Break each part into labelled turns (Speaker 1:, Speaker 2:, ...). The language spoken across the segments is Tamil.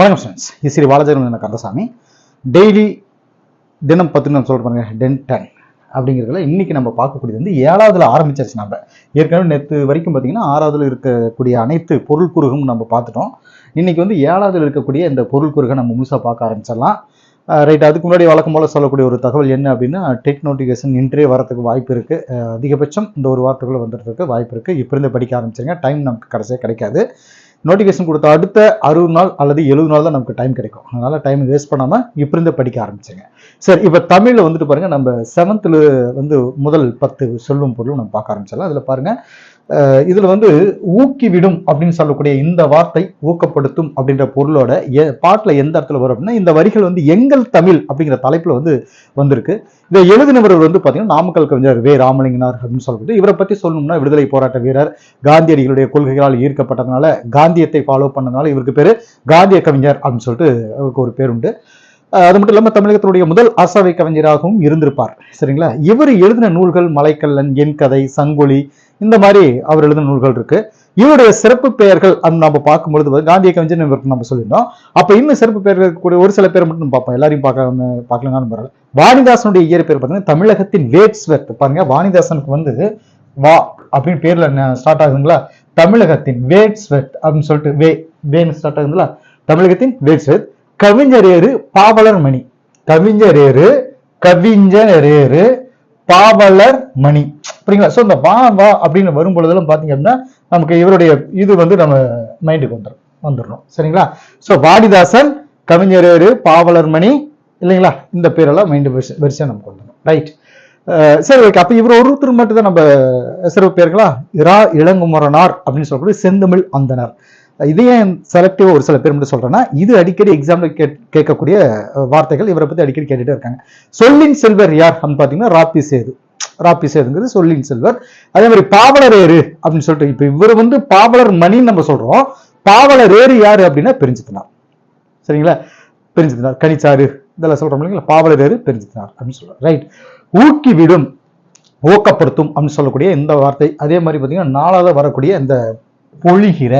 Speaker 1: வணக்கம் ஸ்டூடெண்ட்ஸ் ஸ்ரீ பாலாஜி கந்தசாமி. டெய்லி தினம் பத்து நம்ம சொல்ற பாருங்க டென் டென் அப்படிங்கிறதுல இன்னைக்கு நம்ம பார்க்கக்கூடியது வந்து ஏழாவதுல ஆரம்பிச்சாச்சு நம்ம ஏற்கனவே நேற்று வரைக்கும் பார்த்தீங்கன்னா ஆறாவதுல இருக்கக்கூடிய அனைத்து பொருள் குறுகும் நம்ம பார்த்துட்டோம். இன்னைக்கு வந்து ஏழாவதுல இருக்கக்கூடிய இந்த பொருள் குறுகை நம்ம முழுசாக பார்க்க ஆரம்பிச்சிடலாம். ரைட் அதுக்கு முன்னாடி வழக்கம் போல சொல்லக்கூடிய ஒரு தகவல் என்ன அப்படின்னா டெக் நோட்டிஃபிகேஷன் இன்றே வரதுக்கு வாய்ப்பு இருக்குது அதிகபட்சம் இந்த ஒரு வாரத்துக்குள்ள வந்துடுறதுக்கு வாய்ப்பு இருக்குது இப்போ இருந்து படிக்க ஆரம்பிச்சிருங்க. டைம் நமக்கு கடைசியாக கிடைக்காது. நோட்டிஃபிகேஷன் கொடுத்த அடுத்த அறுபது நாள் அல்லது எழுபது நாள் தான் நமக்கு டைம் கிடைக்கும். அதனால டைம் வேஸ்ட் பண்ணாம இப்போ இருந்து படிக்க ஆரம்பிச்சுங்க. சரி இப்போ தமிழில் வந்துட்டு பாருங்க நம்ம செவன்த்தில் வந்து முதல் பத்து சொல்லும் பொருளும் நம்ம பார்க்க ஆரம்பிச்சிடலாம். அதில் பாருங்க இதில் வந்து ஊக்கிவிடும் அப்படின்னு சொல்லக்கூடிய இந்த வார்த்தை ஊக்கப்படுத்தும் அப்படின்ற பொருளோட எ- பாட்டில் எந்த இடத்துல வரும் அப்படின்னா இந்த வரிகள் வந்து எங்கள் தமிழ் அப்படிங்கிற தலைப்பில் வந்து வந்திருக்கு. இதை எழுதினவர் வந்து பார்த்தீங்கன்னா நாமக்கல் கவிஞர் வே. ராமலிங்கனார் அப்படின்னு சொல்லக்கூடிய இவரை பற்றி சொல்லணும்னா விடுதலை போராட்ட வீரர் காந்தியடிகளுடைய கொள்கைகளால் ஈர்க்கப்பட்டதுனால காந்தியத்தை ஃபாலோ பண்ணதுனால இவருக்கு பேர் காந்திய கவிஞர் அப்படின்னு சொல்லிட்டு அவருக்கு ஒரு பேர் உண்டு அது மட்டும் இல்லாம தமிழகத்தினுடைய முதல் அரசவை கவிஞராகவும் இருந்திருப்பார். சரிங்களா? இவர் எழுதின நூல்கள் மலைக்கல்லன் என் கதை சங்கொலி இந்த மாதிரி அவர் எழுதின நூல்கள் இருக்கு. இவருடைய சிறப்பு பெயர்கள் அது நம்ம பார்க்கும்பொழுது காந்திய கவிஞர் இவருக்கு நம்ம சொல்லியிருந்தோம் அப்ப இன்னும் சிறப்பு பெயர்கள் இருக்கக்கூடிய ஒரு சில பேர் மட்டும் பார்ப்போம். எல்லாரையும் பார்க்க பார்க்கலனாலும் பரவாயில்ல. வாணிதாசனுடைய இயற்பெயர் பார்த்தீங்கன்னா தமிழகத்தின் வேட்ஸ்வெர்த். பாருங்க வாணிதாசனுக்கு வந்து வா அப்படின்னு பேர்ல ஸ்டார்ட் ஆகுதுங்களா? தமிழகத்தின் வேட்ஸ்வெர்த் அப்படின்னு சொல்லிட்டு வே வேன்னு ஸ்டார்ட் ஆகுதுங்களா? தமிழகத்தின் வேட்ஸ்வெர்த். கவிஞரேறு பாவலர் மணி கவிஞரேறு கவிஞரேறு பாவலர் மணி அப்படிங்களா ஸோ இந்த வா வா அப்படின்னு வரும் பொழுதெல்லாம் பார்த்தீங்க அப்படின்னா நமக்கு இவருடைய இது வந்து நம்ம மைண்டுக்கு வந்துடும் வந்துடணும் சரிங்களா? ஸோ வாடிதாசன் கவிஞரேறு பாவலர் மணி இல்லைங்களா? இந்த பேரெல்லாம் மைண்டு வரிசை நமக்கு வந்துடும் ரைட் சரி ஓகே அப்போ இவர் ஒருத்தர் மட்டும் தான் நம்ம சிறப்பு பேருங்களா இரா இளங்குமரனார் அப்படின்னு சொல்லக்கூடிய செந்தமிழ் அந்தனர். இது ஏன் ஒரு சில பேர் மட்டும் சொல்கிறேன்னா இது அடிக்கடி எக்ஸாம்ல கேட்கக்கூடிய வார்த்தைகள் இவரை பற்றி அடிக்கடி கேட்டுகிட்டே இருக்காங்க. சொல்லின் செல்வர் யார் அப்படின்னு பார்த்தீங்கன்னா ராப்பி சேது. ராப்பி சேதுங்கிறது சொல்லின் செல்வர். அதே மாதிரி பாவலரேறு அப்படின்னு சொல்லிட்டு இப்போ இவர் வந்து பாவலர் மணின்னு நம்ம சொல்றோம். பாவலரேறு யார் அப்படின்னா பெருஞ்சித்தனார். சரிங்களா? பெருஞ்சித்தனார் கனிச்சாறு. இதெல்லாம் சொல்கிறோம் இல்லைங்களா? பாவலர் ஏறு பெருஞ்சித்தனார் அப்படின்னு சொல்கிறோம் ரைட் ஊக்கி விடும் ஊக்கப்படுத்தும் அப்படின்னு சொல்லக்கூடிய இந்த வார்த்தை. அதே மாதிரி பார்த்தீங்கன்னா நாலாவது வரக்கூடிய இந்த பொழிகிற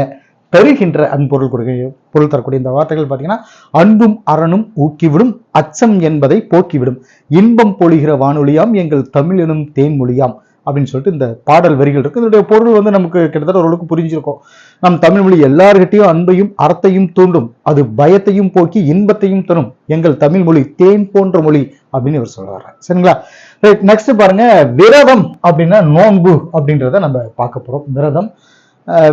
Speaker 1: பெறுகின்ற அன்பொருள் கொடுக்க பொருள் தரக்கூடிய இந்த வார்த்தைகள் பார்த்தீங்கன்னா அன்பும் அறனும் ஊக்கிவிடும் அச்சம் என்பதை போக்கிவிடும். இன்பம் பொழிகிற வானொலியாம் எங்கள் தமிழ் எனும் தேன்மொழியாம் அப்படின்னு சொல்லிட்டு இந்த பாடல் வரிகள் இருக்கு. இதனுடைய பொருள் வந்து நமக்கு கிட்டத்தட்ட ஓரளவுக்கு புரிஞ்சிருக்கும். நம் தமிழ் மொழி எல்லார்கிட்டையும் அன்பையும் அறத்தையும் தூண்டும். அது பயத்தையும் போக்கி இன்பத்தையும் தரும். எங்கள் தமிழ் மொழி தேன் போன்ற மொழி அப்படின்னு இவர் சொல்ல சரிங்களா? ரைட் நெக்ஸ்ட் பாருங்க விரதம் அப்படின்னா நோன்பு அப்படின்றத நம்ம பார்க்க போறோம். விரதம்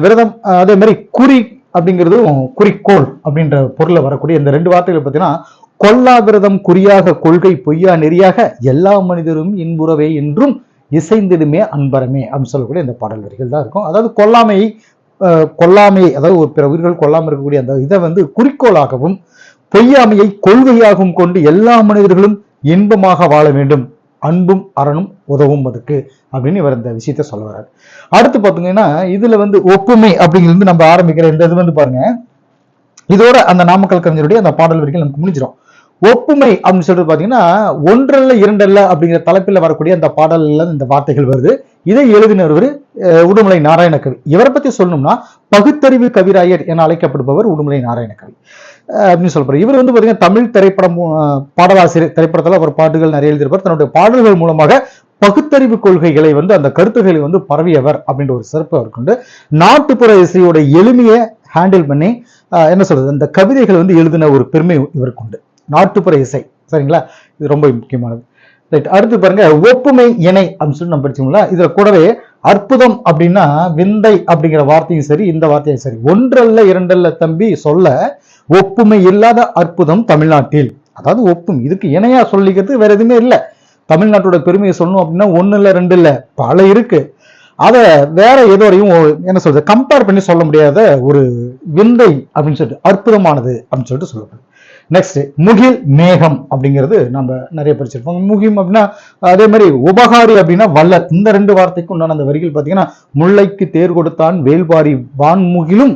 Speaker 1: விரதம் அதே மாதிரி குறி அப்படிங்கிறதும் குறிக்கோள் அப்படின்ற பொருளை வரக்கூடிய இந்த ரெண்டு வார்த்தைகள் பார்த்தீங்கன்னா கொல்லா விரதம் குறியாக கொள்கை பொய்யா நெறியாக எல்லா மனிதரும் இன்புறவே என்றும் இசைந்திடுமே அன்பரமே அப்படின்னு சொல்லக்கூடிய இந்த பாடல் வரிகள் தான் இருக்கும். அதாவது கொல்லாமை கொல்லாமை அதாவது ஒரு பிற உயிர்கள் கொல்லாமல் இருக்கக்கூடிய அந்த இதை வந்து குறிக்கோளாகவும் பொய்யாமையை கொள்கையாகவும் கொண்டு எல்லா மனிதர்களும் இன்பமாக வாழ வேண்டும். அன்பும் அறனும் உதவும் அதுக்கு அப்படின்னு இவர் இந்த விஷயத்த சொல்ல வர்றாரு அடுத்து பார்த்தீங்கன்னா இதுல வந்து ஒப்புமை அப்படிங்கிறது நம்ம ஆரம்பிக்கிற இந்த இது வந்து பாருங்க. இதோட அந்த நாமக்கல் கவிஞருடைய அந்த பாடல் வரைக்கும் நமக்கு முடிஞ்சிடும் ஒப்புமை அப்படின்னு சொல்லிட்டு பாத்தீங்கன்னா ஒன்றல்ல இரண்டல்ல அப்படிங்கிற தலைப்பில் வரக்கூடிய அந்த பாடல்ல இந்த வார்த்தைகள் வருது. இதை எழுதினவர் அஹ், உடுமலை நாராயணகவி. இவரை பத்தி சொல்லணும்னா பகுத்தறிவு கவிராயர் என அழைக்கப்படுபவர் உடுமலை நாராயண கவி அப்படின்னு சொல்றாரு இவர் வந்து பார்த்தீங்கன்னா தமிழ் திரைப்படம் பாடலாசிரியர் திரைப்படத்தில் அவர் பாட்டுகள் நிறைய எழுதியிருப்பார். தன்னுடைய பாடல்கள் மூலமாக பகுத்தறிவு கொள்கைகளை வந்து அந்த கருத்துக்களை வந்து பரவியவர் அப்படின்ற ஒரு சிறப்பு அவருக்கு உண்டு நாட்டுப்புற இசையோட எளிமையை ஹேண்டில் பண்ணி என்ன சொல்றது அந்த கவிதைகள் வந்து எழுதின ஒரு பெருமை இவருக்கு உண்டு நாட்டுப்புற இசை சரிங்களா? இது ரொம்ப முக்கியமானது. ரைட் அடுத்து பாருங்க ஒப்புமை இணை அப்படின்னு சொல்லி நம்ம படிச்சோம்ல இதுல கூடவே அற்புதம் அப்படின்னா விந்தை அப்படிங்கிற வார்த்தையும் சரி இந்த வார்த்தையும் சரி. ஒன்றல்ல இரண்டல்ல தம்பி சொல்ல ஒப்புமை இல்லாத அற்புதம் தமிழ்நாட்டில். அதாவது ஒப்பும். இதுக்கு இணையா சொல்லிக்கிறது வேற எதுவுமே இல்லை. தமிழ்நாட்டோட பெருமையை சொல்லணும் அப்படின்னா ஒண்ணு இல்ல ரெண்டு இல்ல பல இருக்கு. அதை வேற எதோரையும் என்ன சொல்றது கம்பேர் பண்ணி சொல்ல முடியாத ஒரு விந்தை அப்படின்னு சொல்லிட்டு அற்புதமானது அப்படின்னு சொல்லிட்டு சொல்லப்படுது. நெக்ஸ்ட் முகில் மேகம் அப்படிங்கிறது நம்ம நிறைய படிச்சிருப்போம். முகிம் அப்படின்னா அதே மாதிரி உபகாரி அப்படின்னா வல்லர் இந்த ரெண்டு வார்த்தைக்கும் உண்டான அந்த வரிகள் பார்த்தீங்கன்னா முல்லைக்கு தேர் கொடுத்தான் வேல்பாரி வான்முகிலும்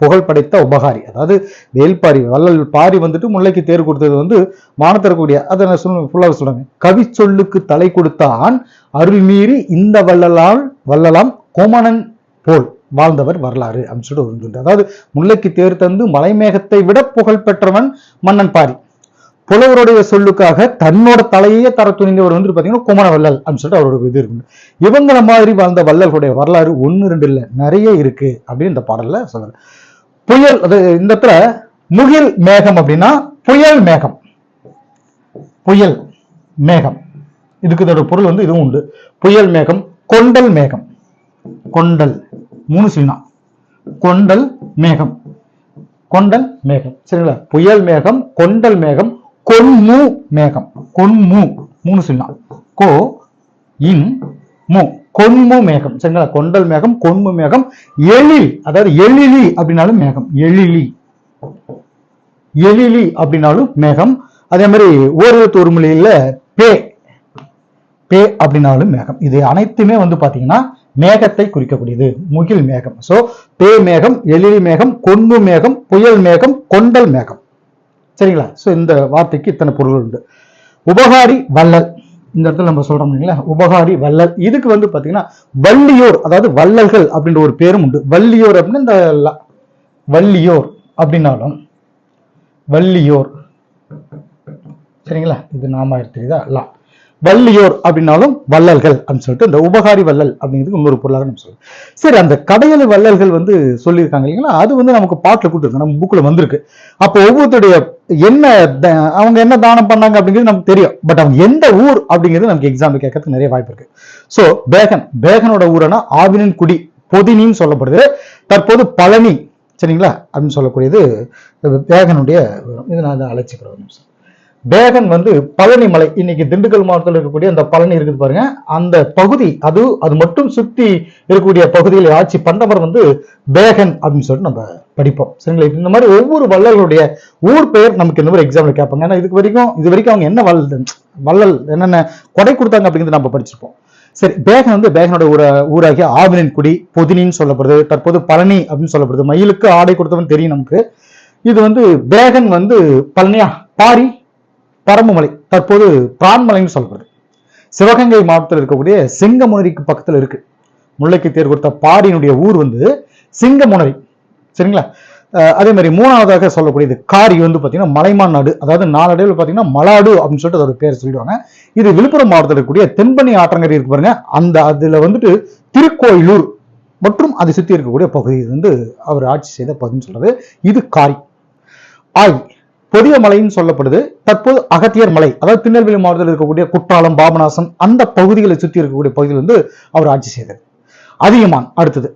Speaker 1: புகழ் படைத்த உபகாரி. அதாவது வேல்பாரி வள்ளல் பாரி வந்துட்டு முல்லைக்கு தேர் கொடுத்தது வந்து வானத்தரக்கூடிய அதை நான் சொல்ல ஃபுல்லாக சொல்லுங்க கவி சொல்லுக்கு தலை கொடுத்தான் அருள் மீறி இந்த வள்ளலால் வள்ளலாம் கோமணன் போல். வாழ்ந்தவர் வரலாறு அப்படின்னு சொல்லிட்டு ஒரு உண்டு. அதாவது முல்லைக்கு தேர் தந்து மலைமேகத்தை விட புகழ் பெற்றவன் மன்னன் பாரி. புலவருடைய சொல்லுக்காக தன்னோட தலையே தர துணிந்தவர் வந்து பாத்தீங்கன்னா குமர வள்ளல் அப்படின்னு சொல்லிட்டு அவரோட இது இருக்கு. இவங்கள மாதிரி வாழ்ந்த வள்ளல்களுடைய வரலாறு ஒன்று ரெண்டு இல்ல நிறைய இருக்கு அப்படின்னு இந்த பாடல்ல சொல்றாரு. புயல் அது இந்த இடத்துல முகில் மேகம் அப்படின்னா புயல் மேகம். புயல் மேகம். இதுக்கு இதோட பொருள் வந்து இதுவும் உண்டு. புயல் மேகம் கொண்டல் மேகம். கொண்டல். மூணு சின்ன கொண்டல் மேகம். கொண்டல் மேகம். சரிங்களா? புயல் மேகம் கொண்டல் மேகம் கொன்மு மேகம். கொன்மு மூணு சின்ன கோ இன் மு. கொன்மு மேகம். சரிங்களா? கொண்டல் மேகம் கொன்மு மேகம் எழில். அதாவது எழிலி அப்படின்னாலும் மேகம். எழிலி. எழிலி அப்படின்னாலும் மேகம். அதே மாதிரி ஓரிடத்து ஒரு மொழியில பே. பே அப்படின்னாலும் மேகம். இது அனைத்துமே வந்து பாத்தீங்கன்னா மேகத்தை குறிக்கக்கூடியது. முகில் மேகம். ஸோ பே மேகம் எழில் மேகம் கொன்பு மேகம் புயல் மேகம் கொண்டல் மேகம். சரிங்களா? ஸோ இந்த வார்த்தைக்கு இத்தனை பொருள் உண்டு. உபகாரி வள்ளல். இந்த இடத்துல நம்ம சொல்றோம் இல்லைங்களா? உபகாரி வள்ளல். இதுக்கு வந்து பாத்தீங்கன்னா வள்ளியோர் அதாவது வள்ளல்கள் அப்படின்ற ஒரு பேரும் உண்டு. வள்ளியோர் அப்படின்னு இந்த வள்ளியோர் அப்படின்னாலும் வள்ளியோர். சரிங்களா? இது நாம தெரியுதா? லா. வள்ளியோர் அப்படின்னாலும் வள்ளல்கள் அப்படின்னு சொல்லிட்டு இந்த உபகாரி வள்ளல் அப்படிங்கிறது இன்னொரு பொருளாக நம்ம சொல்லுவோம் சரி அந்த கடையலை வள்ளல்கள் வந்து சொல்லியிருக்காங்க இல்லைங்களா? அது வந்து நமக்கு பாட்டில் கூட்டிருக்கு நம்ம புக்கில் வந்திருக்கு. அப்போ ஒவ்வொருத்தருடைய என்ன த- அவங்க என்ன தானம் பண்ணாங்க அப்படிங்கிறது நமக்கு தெரியும். பட் அவங்க எந்த ஊர் அப்படிங்கிறது நமக்கு எக்ஸாம்பிள் கேட்கறதுக்கு நிறைய வாய்ப்பு இருக்கு. ஸோ பேகன் பேகனோட ஊரனா ஆவினன் குடி பொதினின்னு சொல்லப்படுது. தற்போது பழனி சரிங்களா? அப்படின்னு சொல்லக்கூடியது பேகனுடைய இதை இது நான் அதை அழைச்சிக்கிறேன் ஒரு நிமிஷம். பேகன் வந்து பழனி மலை. இன்னைக்கு திண்டுக்கல் மாவட்டத்தில் இருக்கக்கூடிய அந்த பழனி இருக்குது பாருங்க. அந்த பகுதி அது அது மட்டும் சுத்தி இருக்கக்கூடிய பகுதிகளை ஆட்சி பண்ணவர் வந்து பேகன் அப்படின்னு சொல்லிட்டு நம்ம படிப்போம். சரிங்களா? இந்த மாதிரி ஒவ்வொரு வள்ளல்களுடைய ஊர் பெயர் நமக்கு இந்த மாதிரி எக்ஸாம்ல கேட்பாங்க. ஏன்னா இதுக்கு வரைக்கும் இது வரைக்கும் அவங்க என்ன வள்ளல் வள்ளல் என்னென்ன கொடை கொடுத்தாங்க அப்படிங்கிறது நம்ம படிச்சிருப்போம். சரி பேகன் வந்து பேகனோட ஊர ஊராகிய ஆவினின் குடி பொதினின்னு சொல்லப்படுது. தற்போது பழனி அப்படின்னு சொல்லப்படுது. மயிலுக்கு ஆடை கொடுத்தவன் தெரியும் நமக்கு. இது வந்து பேகன் வந்து பழனியா? பாரி. பரம்புமலை தற்போது பிரான்மலைன்னு சொல்லப்படுது. சிவகங்கை மாவட்டத்தில் இருக்கக்கூடிய சிங்கமுனரிக்கு பக்கத்தில் இருக்கு. முல்லைக்கு தேர் கொடுத்த பாரியினுடைய ஊர் வந்து சிங்கமுனரி. சரிங்களா? அதே மாதிரி மூணாவதாக சொல்லக்கூடியது காரி வந்து பார்த்தீங்கன்னா மலைமான் நாடு. அதாவது நாளடைவில் பார்த்தீங்கன்னா மலாடு அப்படின்னு சொல்லிட்டு அதோட பேர் சொல்லிடுவாங்க. இது விழுப்புரம் மாவட்டத்தில் இருக்கக்கூடிய தென்பண்ணி ஆற்றங்கரை இருக்கு பாருங்க. அந்த அதில் வந்துட்டு திருக்கோயிலூர் மற்றும் அதை சுற்றி இருக்கக்கூடிய பகுதி வந்து அவர் ஆட்சி செய்த பகுதின்னு சொல்றது. இது காரி. ஆய் பொதிய மலைன்னு சொல்லப்படுது. தற்போது அகத்தியர் மலை அதாவது திருநெல்வேலி மாவட்டத்தில் இருக்கக்கூடிய குற்றாலம் பாபநாசம் அந்த பகுதிகளை சுற்றி இருக்கக்கூடிய பகுதியில் வந்து அவர் ஆட்சி செய்தார். அதிகமான் அடுத்தது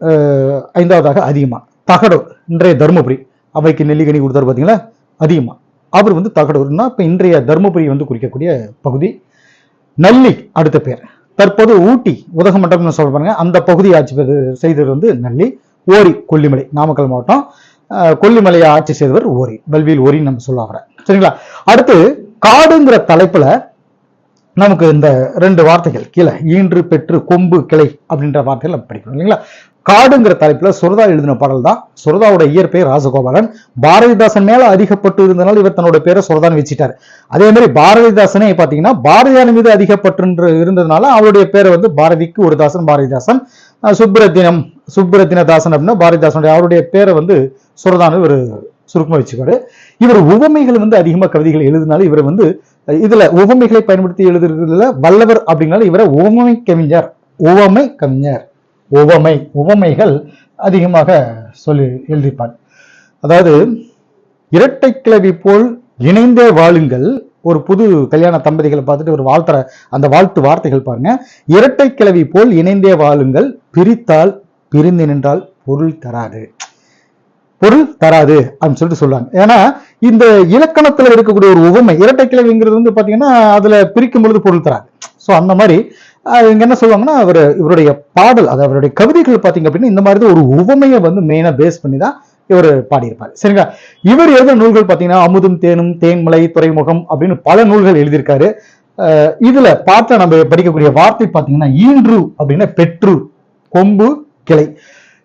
Speaker 1: ஐந்தாவதாக அதிகமான் தகடூர் இன்றைய தருமபுரி அவைக்கு நெல்லிக்கனி கொடுத்தாரு பார்த்தீங்களா அதிகமான் அவர் வந்து தகடூர்னா இப்போ இன்றைய தருமபுரி வந்து குறிக்கக்கூடிய பகுதி. நல்லி அடுத்த பேர் தற்போது ஊட்டி உதகமண்டலம்னு சொல்ல பாருங்க அந்த பகுதி ஆட்சி செய்தது வந்து நல்லி. ஓரி கொல்லிமலை நாமக்கல் மாவட்டம். கொல்லிமலையை ஆட்சி செய்தவர் ஓரி வல்வியில் ஓரின்னு நம்ம சொல்லுவாங்க சரிங்களா? அடுத்து காடுங்கிற தலைப்புல நமக்கு இந்த ரெண்டு வார்த்தைகள் கீழே ஈன்று பெற்று கொம்பு கிளை அப்படின்ற வார்த்தைகள் நம்ம படிக்கணும் இல்லைங்களா? காடுங்கிற தலைப்புல சுரதா எழுதின பாடல் தான். சுரதாவோட இயற்பெயர் ராஜகோபாலன். பாரதிதாசன் மேல அதிகப்பட்டு இருந்தனால இவர் தன்னோட பேரை சுரதான்னு வச்சுட்டாரு. அதே மாதிரி பாரதிதாசனே பாத்தீங்கன்னா பாரதியார் மீது அதிகப்பட்டு இருந்ததுனால அவருடைய பேரை வந்து பாரதிக்கு ஒரு தாசன் பாரதிதாசன். சுப்ரத்தினம் சுப்புரத்தினம் அப்படின்னா பாரதிதாசனுடைய அவருடைய பேரை வந்து சுரதான்னு ஒரு சுருக்கமாக வச்சுக்காரு இவர் உவமைகள் வந்து அதிகமாக கவிதைகள் எழுதினாலும் இவர் வந்து இதில் உவமைகளை பயன்படுத்தி எழுதுறதுல வல்லவர் அப்படின்னாலும் இவரை உவமை கவிஞர் உவமை கவிஞர் உவமை உவமைகள் அதிகமாக சொல்லி எழுதிப்பார். அதாவது இரட்டை கிளவி போல் இணைந்தே வாழுங்கள் ஒரு புது கல்யாண தம்பதிகளை பார்த்துட்டு ஒரு வாழ்த்துற அந்த வாழ்த்து வார்த்தைகள் பாருங்க. இரட்டை கிளவி போல் இணைந்தே வாழுங்கள். பிரித்தால் பிரிந்து நின்றால் பொருள் தராது. பொருள் தராது அப்படின்னு சொல்லிட்டு சொல்லுவாங்க ஏன்னா இந்த இலக்கணத்துல இருக்கக்கூடிய ஒரு உவமை இரட்டை கிளவிங்கிறது வந்து பாத்தீங்கன்னா அதுல பிரிக்கும் பொழுது பொருள் தராது. ஸோ அந்த மாதிரி இங்க என்ன சொல்லுவாங்கன்னா அவர் இவருடைய பாடல் அது அவருடைய கவிதைகள் பாத்தீங்க அப்படின்னா இந்த மாதிரி தான் ஒரு உவமையை வந்து மெயினா பேஸ் பண்ணி தான் இவர் பாடியிருப்பார். சரிங்களா? இவர் எழுதின நூல்கள் பார்த்தீங்கன்னா அமுதும் தேனும் தேன்மலை துறைமுகம் அப்படின்னு பல நூல்கள் எழுதியிருக்காரு. அஹ், இதுல பார்த்த நம்ம படிக்கக்கூடிய வார்த்தை பாத்தீங்கன்னா ஈன்று அப்படின்னா பெற்று கொம்பு கிளை.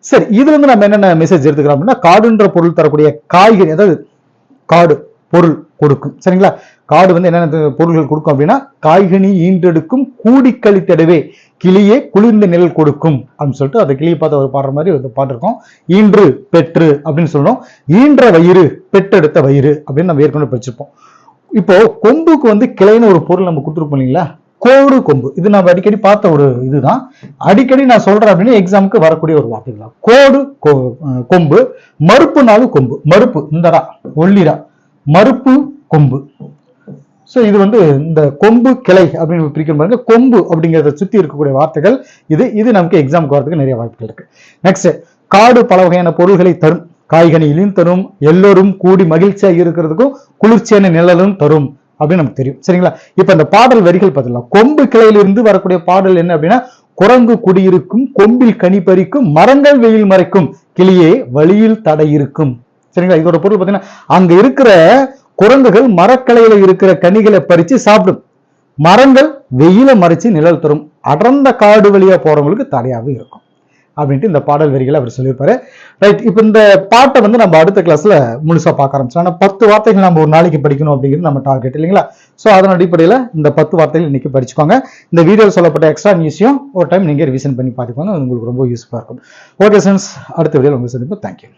Speaker 1: சரி இதுல இருந்து நம்ம என்னென்ன மெசேஜ் எடுத்துக்கலாம் அப்படின்னா காடுன்ற பொருள் தரக்கூடிய காய்கறி அதாவது காடு. பொருள் கொடுக்கும். சரிங்களா? காடு வந்து என்னென்ன பொருள்கள் கொடுக்கும் அப்படின்னா காய்கனி ஈன்றெடுக்கும் கூடி கழித்தடவே கிளியே குளிர்ந்த நிழல் கொடுக்கும் அப்படின்னு சொல்லிட்டு அந்த கிளியை பார்த்து ஒரு பாடுற மாதிரி ஒரு பாட்டிருக்கோம் ஈன்று பெற்று அப்படின்னு சொல்லணும் ஈன்ற வயிறு பெற்றெடுத்த வயிறு அப்படின்னு நம்ம ஏற்கனவே படிச்சிருப்போம் இப்போ கொம்புக்கு வந்து கிளைன்னு ஒரு பொருள் நம்ம கொடுத்துருப்போம் இல்லைங்களா? கோடு கொம்பு. இது நம்ம அடிக்கடி பார்த்த ஒரு இதுதான். அடிக்கடி நான் சொல்றேன் அப்படின்னு எக்ஸாமுக்கு வரக்கூடிய ஒரு வார்த்தைகள் தான் கோடு கொ- கொம்பு மறுப்புனாலும் கொம்பு. மறுப்பு இந்தடா ஒல்லிடா மறுப்பு கொம்பு. ஸோ இது வந்து இந்த கொம்பு கிளை அப்படின்னு பிரிக்கிற பாருங்க. கொம்பு அப்படிங்கிறத சுத்தி இருக்கக்கூடிய வார்த்தைகள் இது. இது நமக்கு எக்ஸாமுக்கு வரதுக்கு நிறைய வாய்ப்புகள் இருக்கு. நெக்ஸ்ட் காடு பல வகையான பொருள்களை தரும். காய்கனிகளையும் தரும். எல்லோரும் கூடி மகிழ்ச்சியாக இருக்கிறதுக்கும் குளிர்ச்சியான நிழலும் தரும் அப்படின்னு நமக்கு தெரியும். சரிங்களா? இப்போ இந்த பாடல் வரிகள் பார்த்துக்கலாம் கொம்பு கிளையிலிருந்து வரக்கூடிய பாடல் என்ன அப்படின்னா குரங்கு குடியிருக்கும் கொம்பில் கனி பறிக்கும் மரங்கள் வெயில் மறைக்கும் கிளியே வழியில் தடை இருக்கும் சரிங்களா? இதோட பொருள் பார்த்தீங்கன்னா அங்க இருக்கிற குரங்குகள் மரக்கலையில இருக்கிற கனிகளை பறிச்சு சாப்பிடும். மரங்கள் வெயில மறைச்சு நிழல் தரும் அடர்ந்த காடு வழியா போறவங்களுக்கு தடையாகவும் இருக்கும். அப்படின்ட்டு இந்த பாடல் வரிகளை அவர் சொல்லியிருப்பாரு. ரைட் இப்போ இந்த பாட்டை வந்து நம்ம அடுத்த கிளாஸ்ல முழுசா பார்க்க ஆரம்பிச்சோம் ஆனா பத்து வார்த்தைகள் நம்ம ஒரு நாளைக்கு படிக்கணும் அப்படிங்கிறது நம்ம டார்கெட் இல்லைங்களா? ஸோ அதன் அடிப்படையில் இந்த பத்து வார்த்தைகள் இன்னைக்கு படிச்சுக்கோங்க. இந்த வீடியோவில் சொல்லப்பட்ட எக்ஸ்ட்ரா நியூஸையும் ஒரு டைம் நீங்க ரிவிஷன் பண்ணி பார்த்துக்கோங்க. அது உங்களுக்கு ரொம்ப யூஸ்ஃபுல்லாக இருக்கும். ஓகே ஃப்ரெண்ட்ஸ் அடுத்த வீடியோவில் உங்களுக்கு சந்திப்போம். தேங்க்யூ